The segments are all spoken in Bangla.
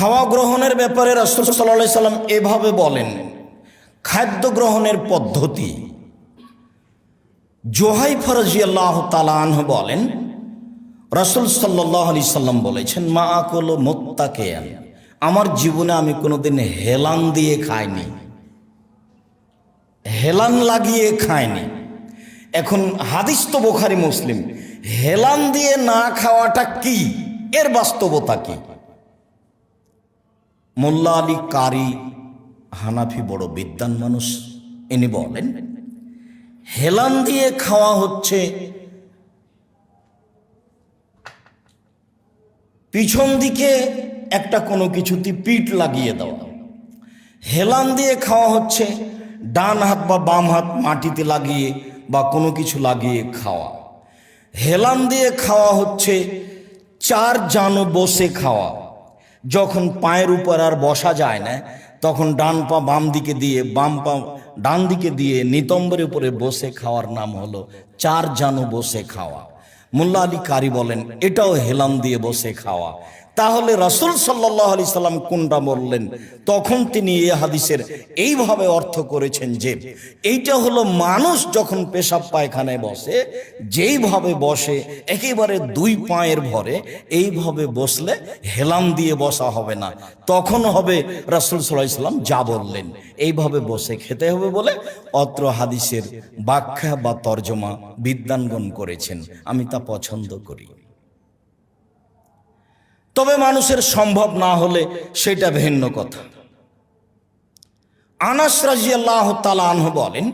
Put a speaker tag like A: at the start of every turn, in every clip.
A: খাওয়া গ্রহণের ব্যাপারে রাসুল সাল্লাহ সাল্লাম এভাবে বলেন, খাদ্য গ্রহণের পদ্ধতি। জোহাই ফরজি আল্লাহ তালাহ বলেন, রাসুল সাল্লাহ আলি সাল্লাম বলেছেন, মা আকল মোত্তাকে আমার জীবনে আমি কোনোদিন হেলান দিয়ে খাইনি। হেলান লাগিয়ে খায়নি এখন হাদিস তো বোখারি মুসলিম, হেলান দিয়ে না খাওয়াটা কি? এর বাস্তবতা কি? মোল্লা আলী কারি হানাফি বড় বিদ্যান মানুষ। ইনি বলেন, হেলান দিয়ে খাওয়া হচ্ছে পিছন দিকে একটা কোনো কিছুতে পিঠ লাগিয়ে দেওয়া। হেলান দিয়ে খাওয়া হচ্ছে ডান হাত বা বাম হাত মাটিতে লাগিয়ে বা কোনো কিছু লাগিয়ে খাওয়া। হেলান দিয়ে খাওয়া হচ্ছে চার জানো বসে খাওয়া। যখন পায়ের উপর আর বসা যায় না, তখন ডান পা বাম দিকে দিয়ে, বাম পা ডান দিকে দিয়ে নিতম্বরের উপরে বসে খাওয়ার নাম হলো চার জানু বসে খাওয়া। মোল্লা আলী কারি বলেন, এটাও হেলাম দিয়ে বসে খাওয়া। তাহলে রাসুল সাল্লাহ আলি সাল্লাম কোনটা বললেন? তখন তিনি এ হাদিসের এইভাবে অর্থ করেছেন যে, এইটা হলো মানুষ যখন পেশাব পায়খানায় বসে, যেইভাবে বসে, একেবারে দুই পায়ের ভরে, এইভাবে বসলে হেলাম দিয়ে বসা হবে না। তখন হবে রাসুল সাল্লাহ সাল্লাম যা বললেন। এইভাবে বসে খেতে হবে বলে অত্র হাদিসের ব্যাখ্যা বা তর্জমা বিদ্যানগণ করেছেন। আমি তা পছন্দ করি। তবে মানুষের সম্ভব না হলে সেটা ভিন্ন কথা। আনাস রাজি আল্লাহ তালাহ বলেন,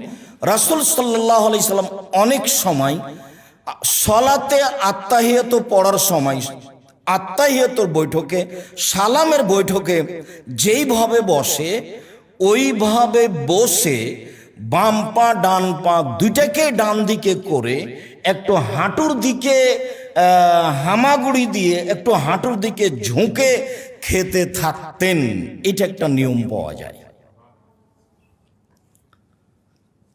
A: রাসুল সাল্লাহ সাল্লাম অনেক সময় সলাতে আত্মাহিয়ত পড়ার সময় আত্মাহিয়তর বৈঠকে, সালামের বৈঠকে যেইভাবে বসে, ওইভাবে বসে বাম পা, ডান পা দুইটাকে ডান দিকে করে একটু হাঁটুর দিকে হামাগুড়ি দিয়ে একটু হাঁটুর দিকে ঝুঁকে খেতে থাকতেন। এটা একটা নিয়ম পাওয়া যায়।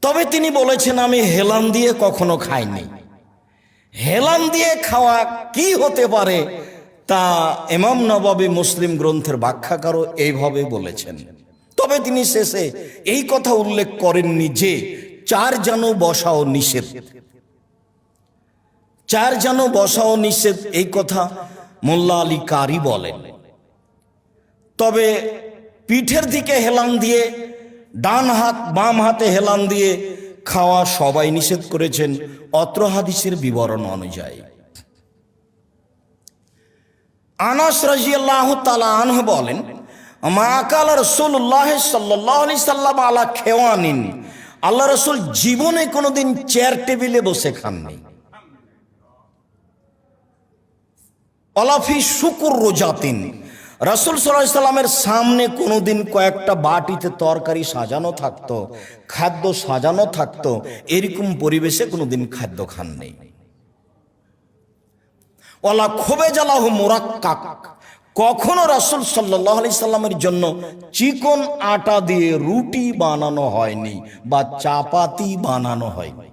A: তবে তিনি বলেছেন, আমি হেলান দিয়ে কখনো খাইনি। হেলান দিয়ে খাওয়া কি হতে পারে তা এমাম নবাবী মুসলিম গ্রন্থের ব্যাখ্যাকারও এইভাবে বলেছেন। তবে তিনি শেষে এই কথা উল্লেখ করেননি যে, চার যেন বসাও নিষেধ। চার যেন বসাও নিষেধ এই কথা মোল্লা আলী কারি বলেন। তবে পিঠের দিকে হেলান দিয়ে, ডান হাত বাম হাতে হেলান দিয়ে খাওয়া সবাই নিষেধ করেছেন অত্র হাদিসের বিবরণ অনুযায়ী। আনাস রাজিয়াল্লাহ তালা আনহ বলেন, মা আকাল রসুল্লাহ সাল্লাহ আলি সাল্লাম আলা খেওয়ানিন। আল্লাহ রসুল জীবনে কোনোদিন চেয়ার টেবিলে বসে খাননি। অলাফি শুকুর রোজাতিন। রসুল সাল্লাহ সাল্লামের সামনে কোনোদিন কয়েকটা বাটিতে তরকারি সাজানো থাকতো, খাদ্য সাজানো থাকতো, এরকম পরিবেশে কোনোদিন খাদ্য খান নেই। ওলা খোবে জ্বালাহ মোরাক্কাক। কখনো রাসুল সাল্লাহ আলি সাল্লামের জন্য চিকন আটা দিয়ে রুটি বানানো হয়নি বা চাপাতি বানানো হয়নি।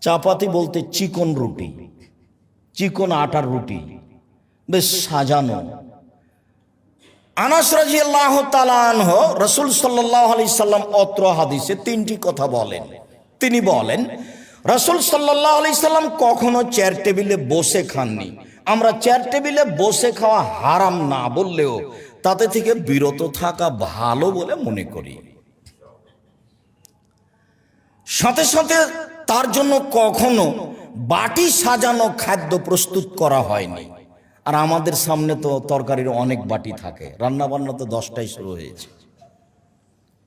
A: চাপাতি বলতে চিকন রুটি। চিকন আটার রুটি, বেশ সাজানো। আনাস রাজি আল্লাহ তালানহ রসুল সাল্লাহ আলি সাল্লাম অত্র হাদিসে তিনটি কথা বলেন। তিনি বলেন, রসুল সাল্লাহ আলি সাল্লাম কখনো চেয়ার টেবিলে বসে খাননি। আমরা চেয়ার টেবিলে বসে খাওয়া হারাম না বললেও তাতে থেকে বিরত থাকা ভালো বলে মনে করি। সাথে সাথে তার জন্য কখনো বাটি সাজানো খাদ্য প্রস্তুত করা হয়নি। আর আমাদের সামনে তো তরকারির অনেক বাটি থাকে। রান্না বান্না তো দশটায় শুরু হয়েছে।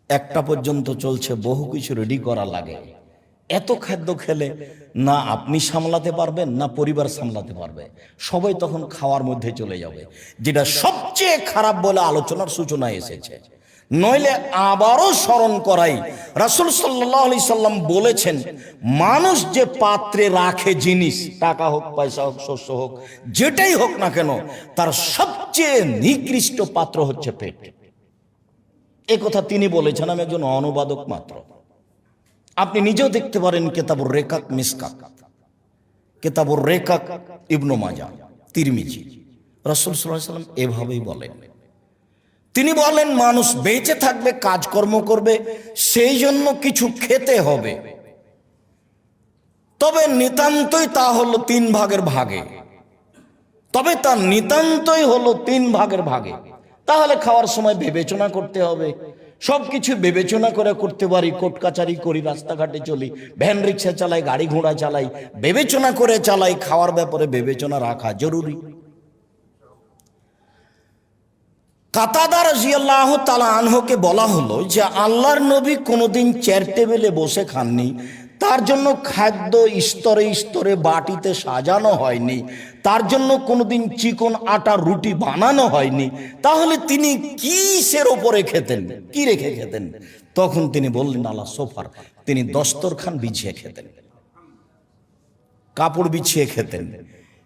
A: একটা পর্যন্ত চলছে, বহু কিছু রেডি করা লাগে। এত খাদ্য খেলে না আপনি সামলাতে পারবেন, না পরিবার সামলাতে পারবে। সবাই তখন খাওয়ার মধ্যে চলে যাবে। যেটা সবচেয়ে খারাপ বলে আলোচনার সূচনা এসেছে। নইলে আবারও স্মরণ করাই। রাসুল সাল্লি সাল্লাম বলেছেন, মানুষ যে পাত্রে রাখে জিনিস, টাকা হোক, পয়সা হোক, শস্য হোক, যেটাই হোক না কেন, তার সবচেয়ে নিকৃষ্ট পাত্র হচ্ছে পেট। এ কথা তিনি বলেছেন, আমি একজন অনুবাদক মাত্র। আপনি নিজেও দেখতে পারেন কেতাবুর রেকাক মিসকাক কেতাবুর রেকাক ইবনু মাজা তিরমিজি। রসুল সাল্লাহ সাল্লাম এভাবেই বলেন। তিনি বলেন, মানুষ বেঁচে থাকবে, কাজকর্ম করবে, সেই জন্য কিছু খেতে হবে। তবে নিতান্তই তা হলো তিন ভাগের ভাগে। তবে তার নিতান্তই হলো তিন ভাগের ভাগে। তাহলে খাওয়ার সময় বিবেচনা করতে হবে। সব কিছু বিবেচনা করে করতে পারি, কোর্ট কাচারি করি, রাস্তাঘাটে চলি, ভ্যান রিক্সা চালাই, গাড়ি ঘোড়া চালাই, বিবেচনা করে চালাই, খাওয়ার ব্যাপারে বিবেচনা রাখা জরুরি। কাতাদার জিয়াল্লাহ তালা আনহকে বলা হলো যে আল্লাহর নবী কোনোদিন চেয়ার টেবিলে বসে খাননি। তার জন্য খাদ্য স্তরে স্তরে বাটিতে সাজানো হয়নি। তার জন্য কোনোদিন চিকন আটা রুটি বানানো হয়নি। তাহলে তিনি কিসের ওপরে খেতেন? কি রেখে খেতেন? তখন তিনি বললেন, আল্লাহ, সোফার। তিনি দস্তরখান বিছিয়ে খেতেন। কাপড় বিছিয়ে খেতেন।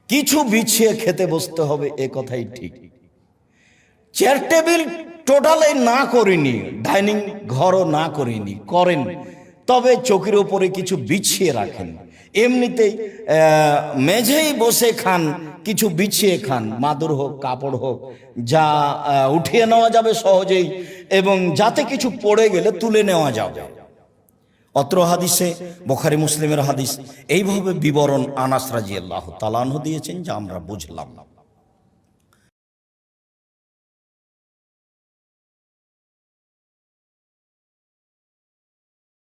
A: কিছু বিছিয়ে খেতে বসতে হবে, এ কথাই ঠিক। চেয়ার টেবিল টোটালে না করিনি ডাইনিং ঘরও না করিনি করেন তবে চোখের ওপরে কিছু বিছিয়ে রাখেন। এমনিতেই মেঝেই বসে খান, কিছু বিছিয়ে খান, মাদুর হোক, কাপড় হোক, যা উঠিয়ে নেওয়া যাবে সহজেই এবং যাতে কিছু পড়ে গেলে তুলে নেওয়া যাবে। অত্র হাদিসে, বোখারি মুসলিমের হাদিস, এইভাবে বিবরণ আনাস রাজি আল্লাহ তালানহ দিয়েছেন, যা আমরা বুঝলাম।